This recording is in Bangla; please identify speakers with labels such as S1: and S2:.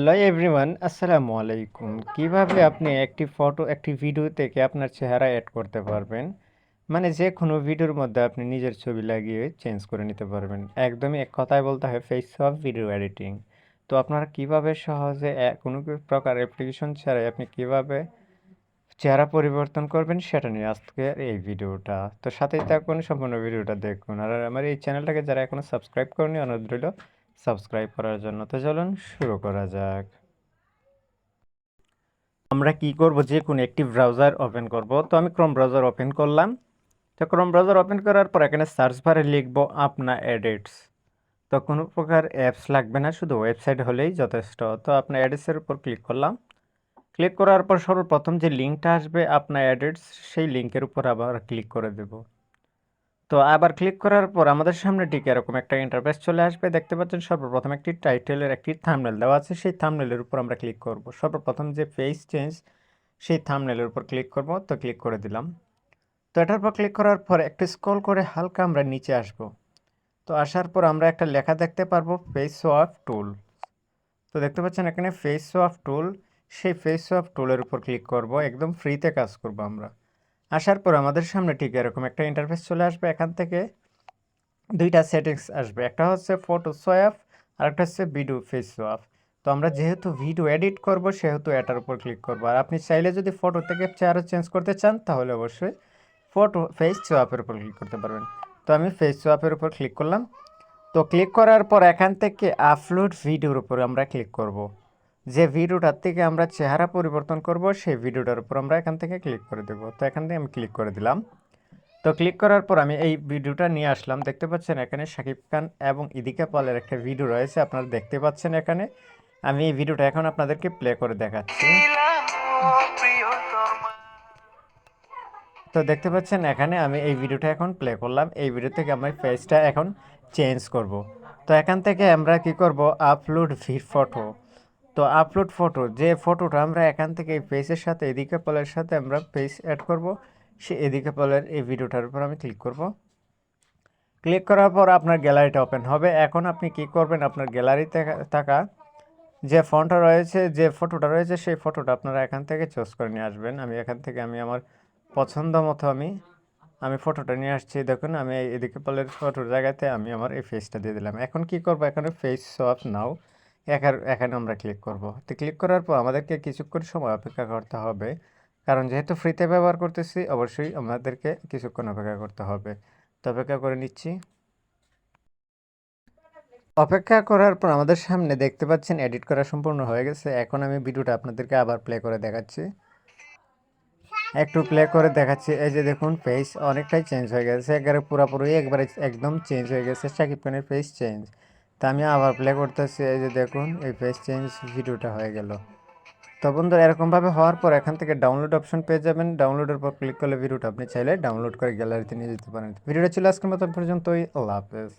S1: হ্যালো এভরিওয়ান, আসসালামু আলাইকুম। কীভাবে আপনি একটি ফটো, একটি ভিডিও থেকে আপনার চেহারা অ্যাড করতে পারবেন? মানে যে কোনো ভিডিওর মধ্যে আপনি নিজের ছবি লাগিয়ে চেঞ্জ করে নিতে পারবেন। একদমই এক কথায় বলতে হয় ফেস অফ ভিডিও এডিটিং তো আপনারা কীভাবে সহজে কোনো প্রকার অ্যাপ্লিকেশন ছাড়াই আপনি কীভাবে চেহারা পরিবর্তন করবেন সেটা নিয়ে আজকে এই ভিডিওটা। তো সাথেই থাকুন, সম্পূর্ণ ভিডিওটা দেখুন। আর আমার এই চ্যানেলটাকে যারা এখনও সাবস্ক্রাইব করেনি অনুরোধ রইল সাবস্ক্রাইব করার জন্য। তো চলুন শুরু করা যাক। আমরা কি করব? যে কোনো একটি ব্রাউজার ওপেন করব। তো আমি ক্রোম ব্রাউজার ওপেন করলাম। তো ক্রোম ব্রাউজার ওপেন করার পর এখানে সার্চ বারে লিখব আপনা এডিটস তো কোনো প্রকার অ্যাপস লাগবে না, শুধু ওয়েবসাইট হলেই যথেষ্ট। তো আপনার এডিটসের উপর ক্লিক করলাম। ক্লিক করার পর সর্বপ্রথম যে লিঙ্কটা আসবে আপনার এডিটস সেই লিঙ্কের উপর আবার ক্লিক করে দেব। তো আবার ক্লিক করার পর আমাদের সামনে ঠিক এরকম একটা ইন্টারফেস চলে আসবে। দেখতে পাচ্ছেন সর্বপ্রথম একটি টাইটেলের একটি থামনেল দেওয়া আছে। সেই থামনেলের উপর আমরা ক্লিক করব। সর্বপ্রথম যে ফেস চেঞ্জ সেই থামনেলের উপর ক্লিক করব। তো ক্লিক করে দিলাম। তো এটার পর ক্লিক করার পর একটু স্ক্রল করে হালকা আমরা নিচে আসব। তো আসার পর আমরা একটা লেখা দেখতে পারব ফেস অফ টুল তো দেখতে পাচ্ছেন এখানে ফেস অফ টুল সেই ফেস অফ টুলের উপর ক্লিক করব। একদম ফ্রিতে কাজ করব আমরা। আসার পর আমাদের সামনে ঠিক এরকম একটা ইন্টারফেস চলে আসবে। এখান থেকে দুইটা সেটিংস আসবে। একটা হচ্ছে ফটো সোয়াপ আর একটা হচ্ছে ভিডিও ফেস সোয়াপ তো আমরা যেহেতু ভিডিও এডিট করব, সেহেতু এটার উপর ক্লিক করব। আর আপনি চাইলে যদি ফটো থেকে চেয়ারও চেঞ্জ করতে চান, তাহলে অবশ্যই ফটো ফেস সোয়াপের উপর ক্লিক করতে পারবেন। তো আমি ফেস সোয়াপের উপর ক্লিক করলাম। তো ক্লিক করার পর এখান থেকে আপলোড ভিডিওর উপর আমরা ক্লিক করব। যে ভিডিওটার থেকে আমরা চেহারা পরিবর্তন করব, সেই ভিডিওটার উপর আমরা এখান থেকে ক্লিক করে দেব। তো এখান থেকে আমি ক্লিক করে দিলাম। তো ক্লিক করার পর আমি এই ভিডিওটা নিয়ে আসলাম। দেখতে পাচ্ছেন এখানে শাকিব খান এবং ইদিকা পালের একটা ভিডিও রয়েছে, আপনারা দেখতে পাচ্ছেন এখানে। আমি এই ভিডিওটা এখন আপনাদেরকে প্লে করে দেখাচ্ছি। তো দেখতে পাচ্ছেন এখানে আমি এই ভিডিওটা এখন প্লে করলাম। এই ভিডিও থেকে আমার ফেসটা এখন চেঞ্জ করব। তো এখান থেকে আমরা কি করব? আপলোড ভি ফটো তো আপলোড ফটো যে ফটোটা আমরা এখান থেকে এই ফেসের সাথে, এদিকে পলের সাথে আমরা ফেস অ্যাড করব, সে এদিকে পলের এই ভিডিওটার উপর আমি ক্লিক করব। ক্লিক করার পর আপনার গ্যালারিটা ওপেন হবে। এখন আপনি কি করবেন? আপনার গ্যালারিতে থাকা যে ফোনটা রয়েছে, যে ফটোটা রয়েছে, সেই ফটোটা আপনারা এখান থেকে চুজ করে নিয়ে আসবেন। আমি এখান থেকে আমি আমার পছন্দ মতো আমি আমি ফটোটা নিয়ে আসছি। দেখুন, আমি এদিকে পলের ফটোর জায়গাতে আমি আমার এই ফেসটা দিয়ে দিলাম। এখন কি করব? এখানে ফেস সফ নাও এখানে এখানে আমরা ক্লিক করব। তো ক্লিক করার পর আমাদেরকে কিছুক্ষণ সময় অপেক্ষা করতে হবে। কারণ যেহেতু ফ্রিতে ব্যবহার করতেছি, অবশ্যই আমাদেরকে কিছুক্ষণ অপেক্ষা করতে হবে। তো অপেক্ষা করে নিচ্ছি। অপেক্ষা করার পর আমাদের সামনে দেখতে পাচ্ছেন এডিট করা সম্পূর্ণ হয়ে গেছে। এখন আমি ভিডিওটা আপনাদেরকে আবার প্লে করে দেখাচ্ছি। একটু প্লে করে দেখাচ্ছি। এই যে দেখুন ফেস অনেকটাই চেঞ্জ হয়ে গেছে। একবারে পুরোপুরি, একবারে একদম চেঞ্জ হয়ে গেছে। শাকিব খানের ফেস চেঞ্জ তা আমি আবার প্লে করতেছি, এই যে দেখুন, এই ফেস চেঞ্জ ভিডিওটা হয়ে গেল। তো বন্ধুরা, এরকমভাবে হওয়ার পর এখান থেকে ডাউনলোড অপশন পেয়ে যাবেন। ডাউনলোডের পর ক্লিক করলে ভিডিওটা আপনি চাইলে ডাউনলোড করে গ্যালারিতে নিয়ে যেতে পারেন। ভিডিওটা ছিল আজকের মতো পর্যন্তই। আল্লাহ হাফেজ।